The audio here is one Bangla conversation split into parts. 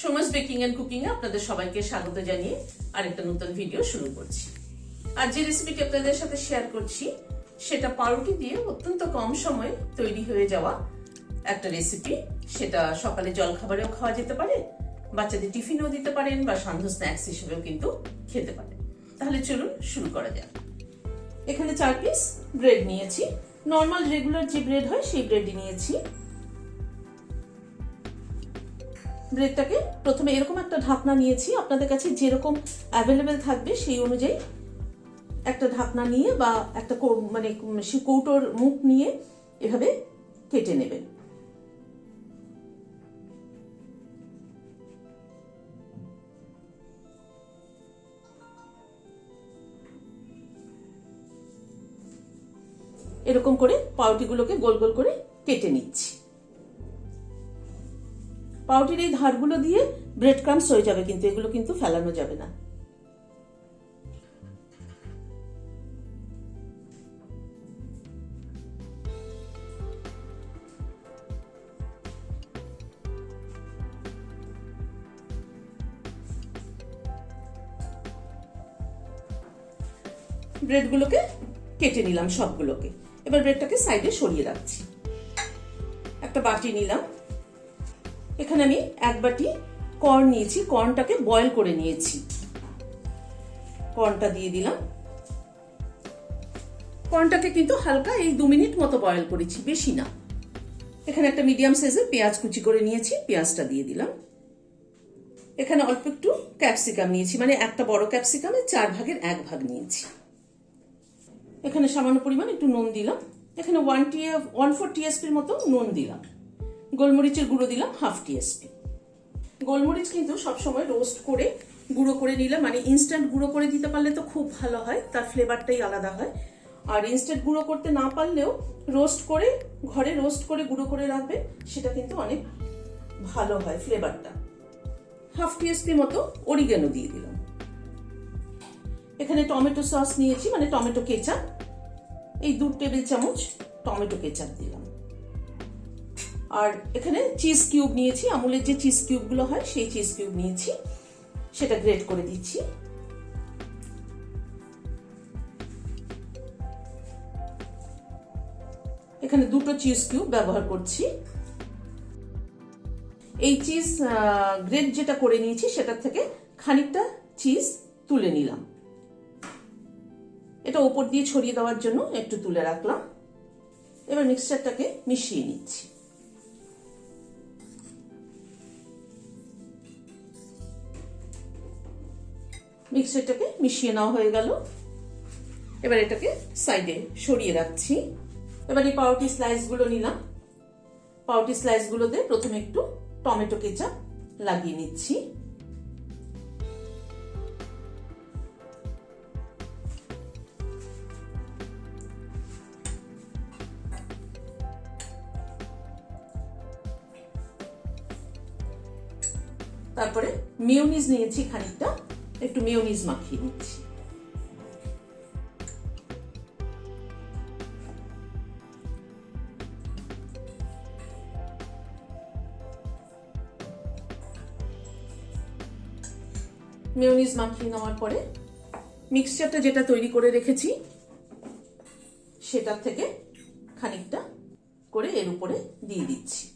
সোমাস বেকিং এন্ড কুকিং এ আপনাদের সবাইকে স্বাগত জানিয়ে আরেকটা নতুন ভিডিও শুরু করছি। আর যে রেসিপিটি আপনাদের সাথে শেয়ার করছি, সেটা পাউরুটি দিয়ে অত্যন্ত কম সময়ে তৈরি হয়ে যাওয়া একটা রেসিপি সেটা সকালে জলখাবারেও খাওয়া যেতে পারে, বাচ্চাদের টিফিনও দিতে পারেন বা সান্ধ্য স্ন্যাক্স হিসেবেও কিন্তু খেতে পারেন। তাহলে চলুন শুরু করা যাক। এখানে চার পিস ব্রেড নিয়েছি। নর্মাল রেগুলার যে ব্রেড হয়, সেই ব্রেডই নিয়েছি। ব্রেডটাকে প্রথমে এরকম একটা ঢাকনা নিয়েছি। আপনাদের কাছে যেরকম অ্যাভেলেবেল থাকবে সেই অনুযায়ী একটা ঢাকনা নিয়ে বা একটা মানে সে কৌটোর মুখ নিয়ে এভাবে কেটে নেবেন। এরকম করে পাউটিগুলোকে গোল গোল করে কেটে নিচ্ছি। পাউটির এই ধারগুলো দিয়ে ব্রেড ক্রামস হয়ে যাবে কিন্তু, এগুলো কিন্তু ফেলানো যাবে না। ব্রেডগুলোকে কেটে নিলাম সবগুলোকে। এবার ব্রেডটাকে সাইডে সরিয়ে রাখছি। একটা বাটি নিলাম। এখানে আমি এক বাটি কর্ন নিয়েছি কর্নটাকে বয়েল করে নিয়েছি। কর্নটা দিয়ে দিলাম। কর্নটাকে কিন্তু হালকা এই দু মিনিট মতো বয়েল করেছি, বেশি না। এখানে একটা মিডিয়াম সাইজের পেঁয়াজ কুচি করে নিয়েছি, পেঁয়াজটা দিয়ে দিলাম। এখানে অল্প একটু ক্যাপসিকাম নিয়েছি মানে একটা বড় ক্যাপসিকামে চার ভাগের এক ভাগ নিয়েছি। এখানে সামান্য পরিমাণ একটু নুন দিলাম। এখানে ওয়ান টি ওয়ান ফোর টিএসপির মতো নুন দিলাম। গোলমরিচের গুঁড়ো দিলাম হাফ টিএসপি গোলমরিচ কিন্তু সবসময় রোস্ট করে গুঁড়ো করে নিলাম। মানে ইনস্ট্যান্ট গুঁড়ো করে দিতে পারলে তো খুব ভালো হয়, তার ফ্লেভারটাই আলাদা হয়। আর ইনস্ট্যান্ট গুঁড়ো করতে না পারলেও রোস্ট করে, ঘরে রোস্ট করে গুঁড়ো করে রাখবে, সেটা কিন্তু অনেক ভালো হয় ফ্লেভারটা হাফ টিএসপি মতো অরিগেনো দিয়ে দিলাম। এখানে টমেটো সস নিয়েছি মানে টমেটো কেচাপ এই দু টেবিল চামচ টমেটো কেচাপ দিলাম। আর এখানে চিজ কিউব নিয়েছি। আমুলের যে চিজ কিউবগুলো হয়, সেই চিজ কিউব নিয়েছি। সেটা গ্রেট করে দিচ্ছি। এখানে দুটো চিজ কিউব ব্যবহার করছি। এই চিজ গ্রেট যেটা করে নিয়েছি সেটা থেকে খানিকটা চিজ তুলে নিলাম। এটা ওপর দিয়ে ছড়িয়ে দেওয়ার জন্য একটু তুলে রাখলাম। এবার মিক্সচারটাকে মিশিয়ে নিচ্ছি। মিক্সচারটাকে মিশিয়ে নেওয়া হয়ে গেল। এবার এটাকে সাইডে সরিয়ে রাখছি। এবার এই পাউরুটি স্লাইসগুলো নিলাম। পাউরুটি স্লাইসগুলোতে প্রথমে একটু টমেটো কেচাপ লাগিয়ে নিচ্ছি। তারপরে মিউনিজ নিয়েছি খানিকটা। একটু মেয়নিজ মাখিয়ে নিচ্ছি। মিউনিজ মাখিয়ে নেওয়ার পরে মিক্সচারটা যেটা তৈরি করে রেখেছি, সেটার থেকে খানিকটা করে এর উপরে দিয়ে দিচ্ছি।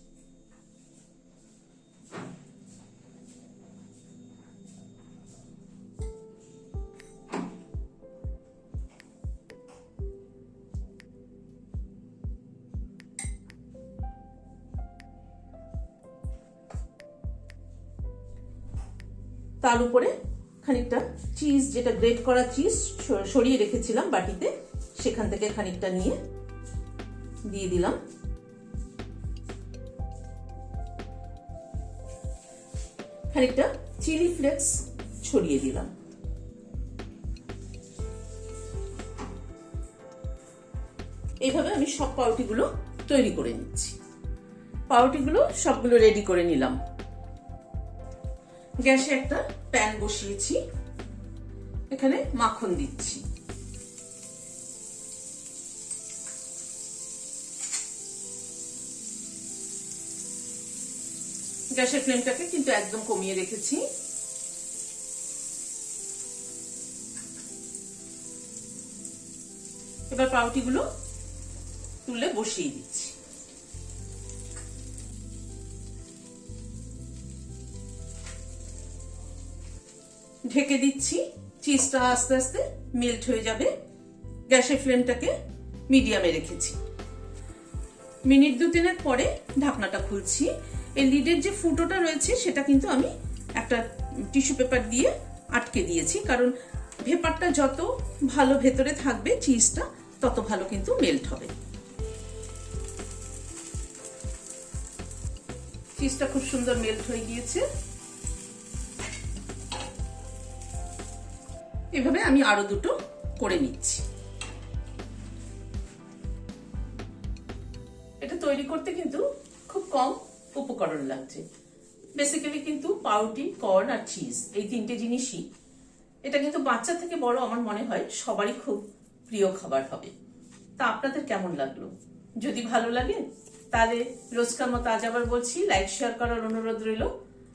তার উপরে খানিকটা চিজ যেটা গ্রেট করা চিজ সরিয়ে রেখেছিলাম বাটিতে, সেখান থেকে খানিকটা নিয়ে দিয়ে দিলাম। খানিকটা চিলি ফ্লেক্স ছড়িয়ে দিলাম। এইভাবে আমি সব পাউরুটিগুলো তৈরি করে নিচ্ছি। পাউরুটিগুলো সবগুলো রেডি করে নিলাম। গ্যাসে একটা প্যান বসিয়েছি। এখানে মাখন দিচ্ছি। গ্যাসের ফ্লেমটাকে কিন্তু একদম কমিয়ে রেখেছি। এবার পাউটিগুলো তুলে বসিয়ে দিচ্ছি। ঢেকে দিচ্ছি চিজটা আস্তে আস্তে মেল্ট হয়ে যাবে। গ্যাসের ফ্লেমটাকে মিডিয়ামে রেখেছি। মিনিট দু তিনের পরে ঢাকনাটা খুলছি। এই লিডের যে ফুটোটা রয়েছে, সেটা কিন্তু আমি একটা টিস্যু পেপার দিয়ে আটকে দিয়েছি। কারণ ভেপারটা যত ভালো ভেতরে থাকবে চিজটা তত ভালো কিন্তু মেল্ট হবে। চিজটা খুব সুন্দর মেল্ট হয়ে গিয়েছে। এভাবে আমি আরও দুটো করে নিচ্ছি। এটা তৈরি করতে কিন্তু খুব কম উপকরণ লাগছে। বেসিক্যালি কিন্তু পাউটি কর্ন আর চিজ, এই তিনটে জিনিসই। এটা কিন্তু বাচ্চা থেকে বড় আমার মনে হয় সবারই খুব প্রিয় খাবার হবে। তা আপনাদের কেমন লাগল? যদি ভালো লাগে, তাহলে রোজকার মতো আজ আবার বলছি লাইক শেয়ার করার অনুরোধ রইল।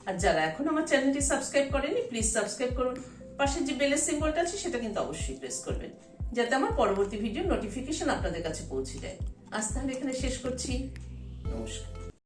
আর যারা এখন আমার চ্যানেলটি সাবস্ক্রাইব করেনি প্লিজ সাবস্ক্রাইব করুন। পাশের যে বেলের সিম্বলটা আছে, সেটা কিন্তু অবশ্যই প্রেস করবেন, যাতে আমার পরবর্তী ভিডিও নোটিফিকেশন আপনাদের কাছে পৌঁছে যায়। আজ তাহলে এখানে শেষ করছি। নমস্কার।